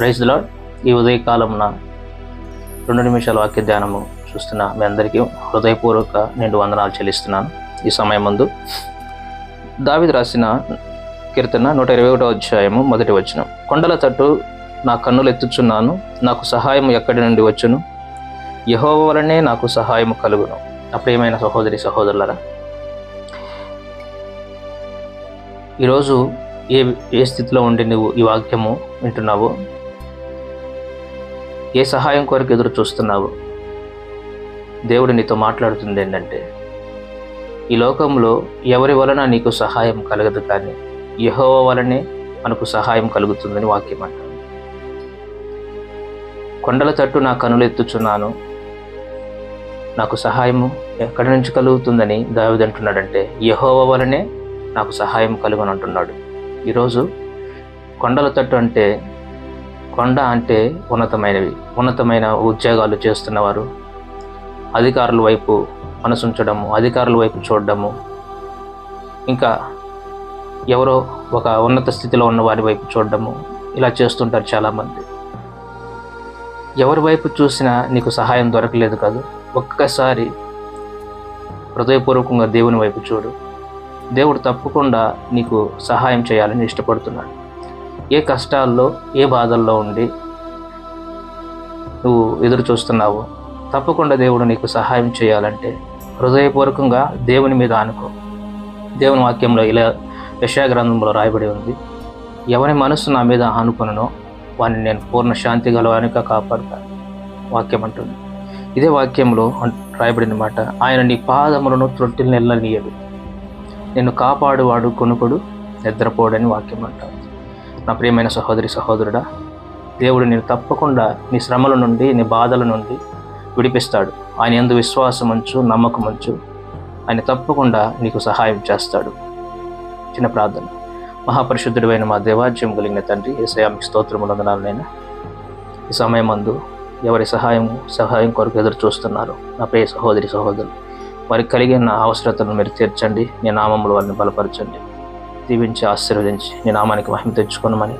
Praise lord ఈ ఉదయకాలమున రెండు నిమిషాల వాక్య ధ్యానము చూస్తున్న మీ అందరికీ హృదయపూర్వక నేను వందనాలు చెల్లిస్తున్నాను. ఈ సమయం ముందు దావిది రాసిన కీర్తన నూట ఇరవై ఒకటో అధ్యాయము మొదటి వచనం. కొండల తట్టు నా కన్నులు ఎత్తుచున్నాను నాకు సహాయం ఎక్కడి నుండి వచ్చును? యహో వలనే నాకు సహాయం కలుగును. అప్రియమైన సహోదరి సహోదరులరా ఈరోజు ఏ ఏ స్థితిలో ఉండి నువ్వు ఈ వాక్యము వింటున్నావో ఏ సహాయం కొరకు ఎదురు చూస్తున్నావు? దేవుడు నీతో మాట్లాడుతుంది ఏంటంటే ఈ లోకంలో ఎవరి వలన నీకు సహాయం కలగదు కానీ యహోవ వలనే మనకు సహాయం కలుగుతుందని వాక్యం అంటారు. కొండల తట్టు నా కనులు ఎత్తుచున్నాను. నాకు సహాయము ఎక్కడి నుంచి కలుగుతుందని దావిది అంటున్నాడంటే యహోవ వలనే నాకు సహాయం కలుగునంటున్నాడు. ఈరోజు కొండల తట్టు అంటే కొండ అంటే ఉన్నతమైనవి. ఉన్నతమైన ఉద్యోగాలు చేస్తున్నవారు అధికారుల వైపు మనసుంచడము అధికారుల వైపు చూడడము. ఇంకా ఎవరో ఒక ఉన్నత స్థితిలో ఉన్న వారి వైపు చూడడము. ఇలా చేస్తుంటారు చాలామంది. ఎవరి వైపు చూసినా నీకు సహాయం దొరకలేదు కాదు. ఒక్కసారి హృదయపూర్వకంగా దేవుని వైపు చూడు. దేవుడు తప్పకుండా నీకు సహాయం చేయాలని ఇష్టపడుతున్నాడు. ఏ కష్టాల్లో ఏ బాధల్లో ఉండి నువ్వు ఎదురు చూస్తున్నావు తప్పకుండా దేవుడు నీకు సహాయం చేయాలంటే హృదయపూర్వకంగా దేవుని మీద ఆనుకో. దేవుని వాక్యంలో ఇలా యశా గ్రంథంలో రాయబడి ఉంది ఎవరి మనసు నా మీద ఆనుకొననో వాడిని నేను పూర్ణ శాంతి గలవానిగా కాపాడుతాను వాక్యం అంటుంది. ఇదే వాక్యంలో రాయబడినమాట రాయబడిన మాట ఆయన నీ పాదములను త్రొట్టిని నెల్లనీయడు. నిన్ను కాపాడువాడు కొనుకుడు నిద్రపోడని వాక్యం అంటారు నా ప్రియమైన సహోదరి సహోదరుడా దేవుడు నేను తప్పకుండా నీ శ్రమల నుండి నీ బాధల నుండి విడిపిస్తాడు. ఆయన ఎందు విశ్వాసమంచు నమ్మకం ఆయన తప్పకుండా నీకు సహాయం చేస్తాడు. చిన్న ప్రార్థన. మహాపరిశుద్ధుడైన మా దేవాజ్యం కలిగిన తండ్రి ఏసయామికి స్తోత్రములందనాలు నేను ఈ సమయం అందు ఎవరి సహాయం సహాయం కొరకు ఎదురు చూస్తున్నారు నా ప్రియ సహోదరి సహోదరులు వారికి కలిగిన అవసరతను మీరు తీర్చండి. నీ నామములు వారిని బలపరచండి. దీవించి ఆశీర్వదించి నీ నామానికి మహిమ తెచ్చుకోనమని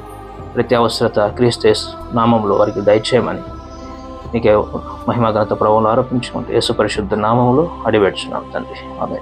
ప్రతి అవసరత క్రీస్తేస్ నామంలో వారికి దయచేయమని నీకే మహిమ ఘనత ప్రభువులు ఆరోపించుకుంటూ యేసు పరిశుద్ధ నామంలో అడిపెట్టుచున్నాం తండ్రి. ఆమె